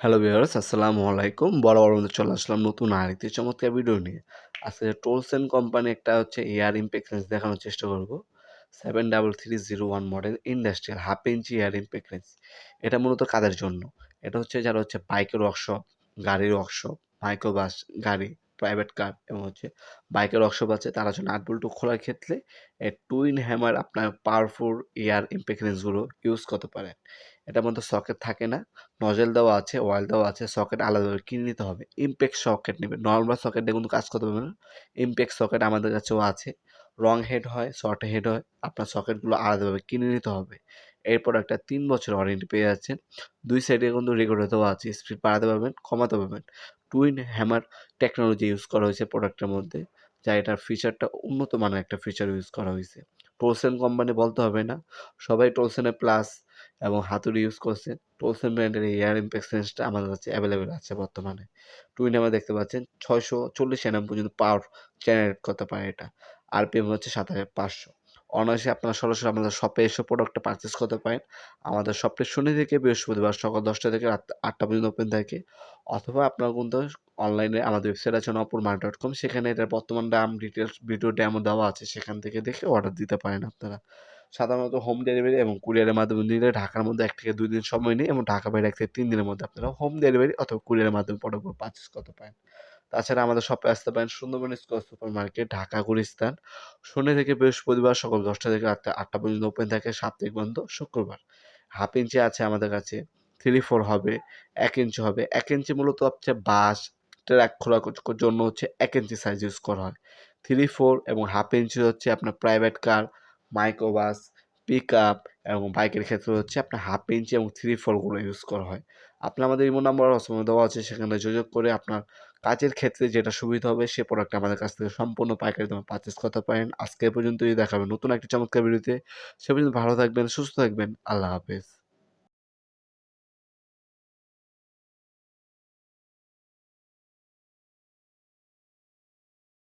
Hello viewers আসসালামু আলাইকুম বড় বড় মধ্যে চলে আসলাম নতুন আরেকটি চমৎকার ভিডিও নিয়ে। আজকে টোলস অ্যান্ড কোম্পানি একটা হচ্ছে এয়ার ইম্পেক্সেন্স দেখানোর চেষ্টা করব। Seven double three zero one model industrial half inch air ইম্পেক্সেন্স এটা মূলত কাদের জন্য? এটা হচ্ছে যারা হচ্ছে বাইকের ওয়ার্কশপ গাড়ির ওয়ার্কশপ মাইক্রোবাস গাড়ি। প্রাইভেট কার এবং হচ্ছে বাইকের ওয়ার্কশপ আছে। তার জন্য আট বল্টু খোলার ক্ষেত্রে টুইন হ্যামার আপনার পাওয়ারফুল এয়ার ইম্পেক্সেন্সগুলো ইউজ করতে পারেন এটার মধ্যে সকেট থাকে না নজেল দেওয়া আছে অয়েল দেওয়া আছে সকেট আলাদাভাবে কিনে নিতে হবে। ইমপ্যাক্ট সকেট নেবে নর্মাল সকেট দিয়ে কিন্তু কাজ করতে পারবে না। ইমপ্যাক্ট সকেট আমাদের কাছেও আছে রং হেড হয় শর্ট হেড হয়, আপনার সকেটগুলো আলাদাভাবে কিনে নিতে হবে। এরপর একটা তিন বছর ওয়ারেন্টি পেয়ে যাচ্ছেন। দুই সাইডে কিন্তু রেকর্ডে দেওয়া আছে স্পিড বাড়াতে পারবেন, কমাতে পারবেন। টুইন হ্যামার টেকনোলজি ইউজ করা হয়েছে প্রোডাক্টের মধ্যে, যা এটার ফিচারটা উন্নত মানের একটা ফিচার ইউজ করা হয়েছে। টোলসেন কোম্পানি বলতে হবে না, সবাই টোলসেনের প্লাস এবং হাতুড়ি ইউজ করছে। টোলসেন ব্র্যান্ডের এয়ার ইম্পেক্সেন্সটা আমাদের কাছে অ্যাভেলেবেল আছে বর্তমানে। টুইন আমরা দেখতে পাচ্ছেন, ছয়শো চল্লিশ এনএম পর্যন্ত পাওয়ার জেনারেট করতে পারে এটা। আরপিএম হচ্ছে সাত হাজার পাঁচশো। অনায়াসে আপনারা সরাসরি আমাদের শপে এসে প্রোডাক্টটা পারচেস করতে পারেন। আমাদের শপটি শনি থেকে বৃহস্পতিবার সকাল দশটা থেকে রাত আটটা পর্যন্ত ওপেন থাকে। অথবা আপনারা কিন্তু অনলাইনে আমাদের ওয়েবসাইট আছে নপুর মার্ট ডট কম সেখানে এটার বর্তমান দাম ডিটেলস ভিডিও ড্যামও দেওয়া আছে। সেখান থেকে দেখে অর্ডার দিতে পারেন আপনারা। সাধারণত হোম ডেলিভারি এবং কুরিয়ারের মাধ্যমে নিলে ঢাকার মধ্যে এক থেকে দুই দিন সময় নেই এবং ঢাকা বাইরে এক থেকে তিন দিনের মধ্যে আপনারা হোম ডেলিভারি অথবা কুরিয়ারের মাধ্যমে প্রোডাক্টগুলো পারচেস করতে পারেন। তাছাড়া আমাদের শপে আসতে পারেন Sundarban square super market Dhaka, Gulistan. শনি থেকে বৃহস্পতিবার সকাল দশটা থেকে রাত আটটা পর্যন্ত ওপেন থাকে সাপ্তাহিক বন্ধ শুক্রবার। হাফ ইঞ্চি আছে আমাদের কাছে থ্রি ফোর হবে, এক ইঞ্চি হবে। এক ইঞ্চি মূলত হচ্ছে বাস ট্র্যাক খোলার জন্য হচ্ছে এক ইঞ্চি সাইজ ইউজ করা হয়। থ্রি ফোর এবং হাফ ইঞ্চি হচ্ছে আপনার private car microbus pick up এবং বাইকের ক্ষেত্রে হচ্ছে আপনার হাফ ইঞ্চি এবং থ্রি ফোরগুলো ইউজ করা হয়। আপনার আমাদের ইমো নাম্বার অসময় দেওয়া আছে, সেখানে যোগাযোগ করে আপনার কাজের ক্ষেত্রে যেটা সুবিধা হবে, সে প্রোডাক্ট আমাদের কাছ থেকে সম্পূর্ণ পাইকারি দামে পারচেস করতে পারেন। আজকে পর্যন্তই দেখাবেন নতুন একটি চমৎকার ভিডিওতে সে পর্যন্ত ভালো থাকবেন, সুস্থ থাকবেন। আল্লাহ হাফেজ।